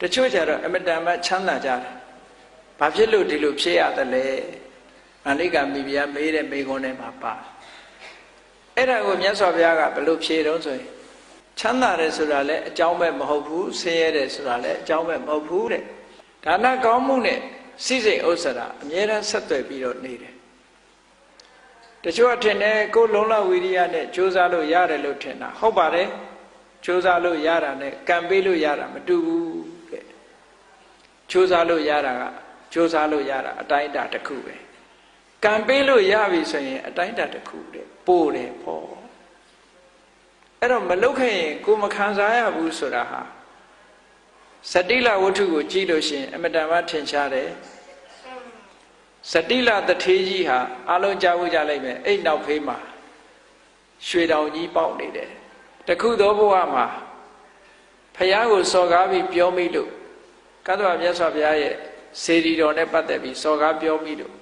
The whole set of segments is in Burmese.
တချို့ကြတော့အမတန်မှချမ်းသာကြတယ်ဘာဖြစ်လို့ဒီလိုဖြစ်ရတယ်လဲအနိကမိဖုရားမေးတဲ့မေခွန်းထဲမှာပါအဲ့ဒါကိုမြတ်စွာဘုရားကဘယ်လိုဖြေတော့ဆိုရင်ချမ်းသာတယ်ဆိုတာလည်းအကြောင်းပဲမဟုတ်ဘူးဆင်းရဲတယ်ဆိုတာလည်းအကြောင်းပဲမဟုတ်ဘူးတဲ့ဒါနကောင်းမှုနဲ့စိစိတ်ဥစ္စာရာအမြဲတမ်းဆက်သွယ်ပြီးတော့နေတယ်တချို့အထင်နဲ့ကိုယ်လုံးလဝီရိယနဲ့ကြိုးစားလို့ရတယ်လို့ထင်တာဟုတ်ပါတယ်ကြိုးစားလို့ရတာနဲ့ကံပေးလို့ရတာမတူဘူး တဲ့ကြိုးစားလို့ရတာကကြိုးစားလို့ရတာအတိုင်းအတာတစ်ခုပဲကံပေးလို့ရပြီဆိုရင်အတိုင်းအတာတစ်ခုတဲ့ပို့တယ်ပေါ့အဲ့တော့မလုတ်ခဲ့ရင်ကိုမခံစားရဘူးဆိုတာဟာစတိလဝတ္ထုကိုကြည့်လို့ရှိရင်အမတန်မှထင်ရှားတယ်စတိလတထေးကြီးဟာအလုံးကြားဖို့ကြလိုက်မယ်အဲ့နောက်ဖေးမှာရွှေတောင်ကြီးပေါက်နေတယ်တခုသောဘဝမှာဖះကိုစော်ကားပြီးပြောမိလို့ ကတ္တဝမြတ်စွာဘုရားရဲ့စေတီတော်နဲ့ပတ်သက်ပြီးစော်ကားပြောမိလို့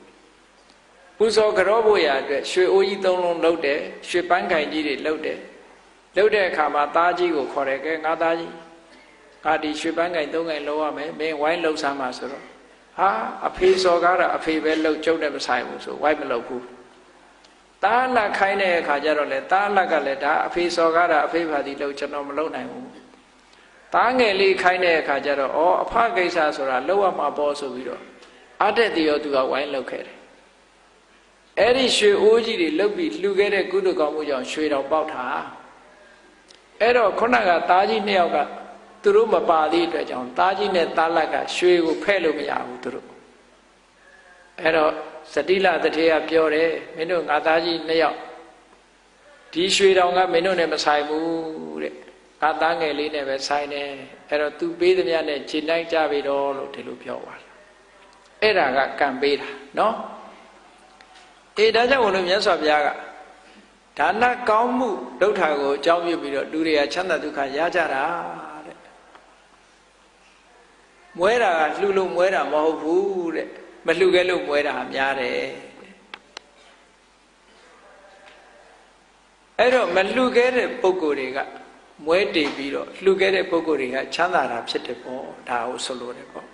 ပူဇော်ကြောဖို့ရအတွက်ရွှေအိုးကြီးသုံးလုံးလှုပ်တယ်ရွှေပန်းခိုင်ကြီးတွေလှုပ်တယ်လှုပ်တဲ့အခါမှာသားကြီးကိုခေါ်တယ်ကဲငါသားကြီးငါဒီရွှေပန်းခိုင်သုံးခိုင်လှုပ်ရမယ်မင်းဝိုင်းလှုပ်ဆမ်းပါဆိုတော့ဟာအဖေစော်ကားတာအဖေပဲလှုပ်ကျုပ်နဲ့မဆိုင်ဘူးဆိုဝိုင်းမလှုပ်ဘူးတားလက်ခိုင်းတဲ့အခါကျတော့လေတားလက်ကလည်းဒါအဖေစော်ကားတာအဖေပါသည်လို့ကျွန်တော်မလုပ်နိုင်ဘူး တားငယ်လေးခိုင်းတဲ့အခါကျတော့ဩအဖကိစ္စဆိုတာလောက်ရမှာပေါ့ဆိုပြီးတော့အတက်တရောသူကဝိုင်းလောက်ခဲ့တယ်အဲ့ဒီရွှေအိုးကြီးတွေလုတ်ပြီးလှူခဲ့တဲ့ကုသကောင်းမှုကြောင့်ရွှေတော်ပေါက်တာအဲ့တော့ခုနကတားကြီးနှစ်ယောက်ကသူတို့မပါသေးအတွက်ကြောင့်တားကြီးနဲ့တားလက်ကရွှေကိုဖဲ့လို့မရဘူးသူတို့အဲ့တော့စတိလတထေကပြောတယ်မင်းတို့ငါသားကြီးနှစ်ယောက်ဒီရွှေတောင်ကမင်းတို့နဲ့မဆိုင်ဘူးတဲ့ ငါသားငယ်လေးနဲ့ပဲဆိုင်တယ်အဲ့တော့ तू ပေးသမျှနဲ့ခြေနိုင်ကြပြီတော့လို့ဒီလိုပြောပါလားအဲ့ဒါကကံပေးတာနော်အေးဒါကြောင့်ဘုလို့မြတ်စွာဘုရားကဒါနကောင်းမှုဒုဋ္ဌာကိုအကြောင်းပြုပြီးတော့လူတွေကချမ်းသာဒုက္ခရကြတာတဲ့မွဲတာကလှူလို့မွဲတာမဟုတ်ဘူးတဲ့မလှူခဲ့လို့မွဲတာများတယ်အဲ့တော့မလှူခဲ့တဲ့ပုံကိုယ်တွေက မွဲတည်ပြီးတော့လှူခဲ့တဲ့ပုံကိုယ်တွေကချမ်းသာတာဖြစ်တယ်ပေါ့ဒါကိုဆိုလိုတယ်ပေါ့